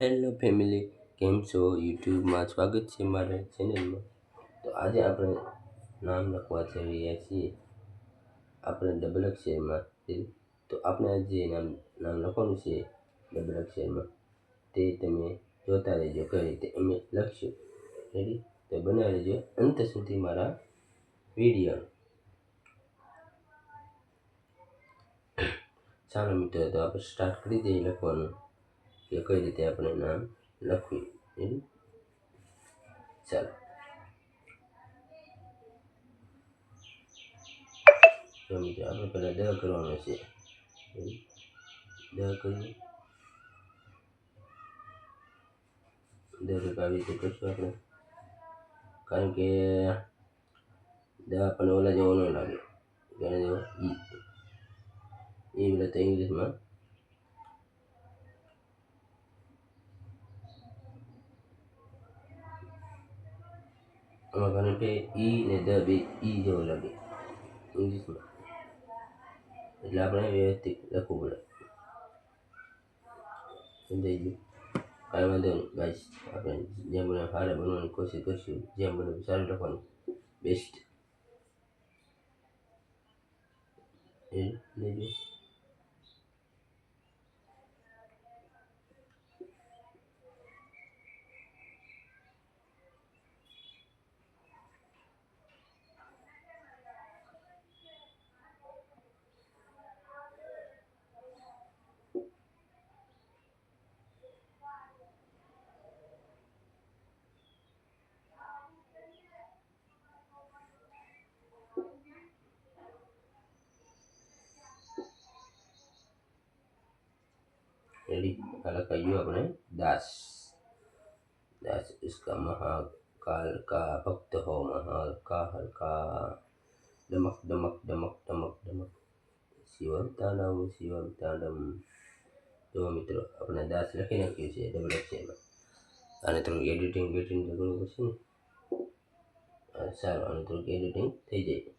Hello family કેમ છો? યુટ્યુબમાં સ્વાગત છે મારા ચેનલમાં. તો આજે આપણે નામ લખવા જઈ રહ્યા છીએ. આપણે ડબલ અક્ષરમાં તો આપણે આજે નામ નામ લખવાનું છે ડબલ અક્ષરમાં તે તમે જોતા રહેજો કઈ રીતે અમે લખશું. રેડી તો બનાવી લેજો અંત સુધી મારા વીડિયો ચાલો મિત્રો, તો આપણે સ્ટાર્ટ કરી દઈએ લખવાનું. કે કઈ રીતે આપણે નામ લખવું, એમ? ચાલો. સમજો આપણે પહેલાં દ કરવાનો છે. દ કરીએ. દ આવી રીતે કરશું આપણે. કારણ કે દ આપણને ઓલા જેવો ન લાગે. જેને જેવો એ બધા તો ઇંગ્લિશમાં આમાં કારણ કે ઈ ને દ બે ઈ જેવો લાગે ઇંગ્લિશમાં એટલે આપણે વ્યવસ્થિત લખવું પડે સમજાઈ ગયું કાંઈ વાંધો નહીં ગાઈસ આપણે જેમ બને સારા બનવાની કોશિશ કરશું જેમ બને સારું લખવાનું બેસ્ટ એ લેજો रेडी अलग कहियो अपने दास दास इसका महाकाल का भक्त हो महाल का हल्का डमक डमक डमक डमक डमक શિવમ તાંડવ શિવમ તાંડવ જો મિત્રો આપણે દાસ લખી નાખ્યું છે ડબલ એક્સેમાં આને થોડુંક એડિટિંગ બેડિટિંગ કરવું પડશે ને સારું આને થોડુંક એડિટિંગ થઈ જાય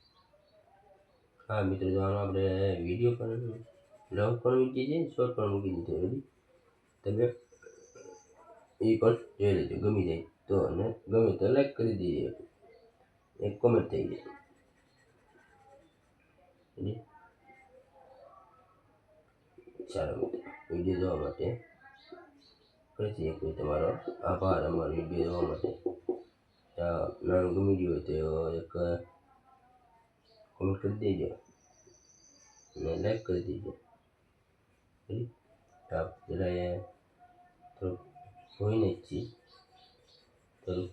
હા મિત્રો જો આનો આપણે વિડીયો પણ લોંગ પણ મૂકી છે શોર્ટ પણ મૂકી દીધો રેડી તમે એ પણ જોઈ લેજો, ગમી જાય તો, અને ગમે તો લાઈક કરી દઈએ એક કોમેન્ટ થઈ જાય. સારો મિત્રો વીડિયો જોવા માટે ફરીથી એક તમારો આભાર. અમારો વીડિયો જોવા માટે. નાનું ગમી ગયું હોય તો એક કોમેન્ટ કરી દેજો. અને લાઈક કરી દેજો. પેલા થોડુંક જોઈને જ છીએ થોડુંક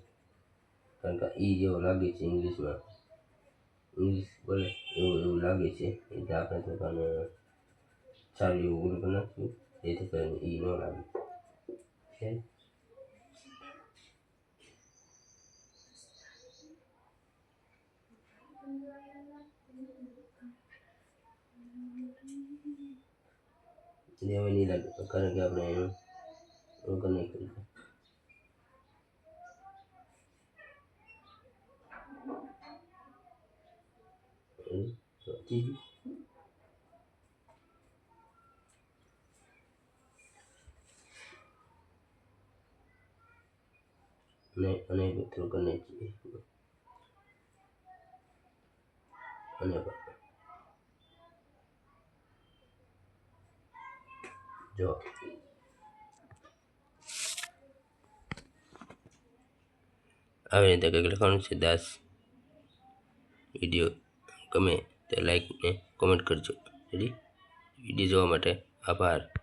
કારણ કે એ જેવો લાગે છે ઇંગ્લિશમાં ઇંગ્લિશ બોલે એવું એવું લાગે છે એટલે આપણે થોડુંક સારું એવું ગુરુ કરી નાખ્યું જેથી કરીને એ ન લાગે છે હવે નહીં લાગે. કારણ કે આપણે એનું કનેક્ટ કરી નાખ્યું છે ત્રીજું? અને અને મિત્રો કનેક્ટ અને જો. આવી રીતે કંઈક લખવાનું છે દાસ વીડિયો. ગમે તો લાઈક ને કોમેન્ટ કરજો. રેડી વીડિયો જોવા માટે આભાર.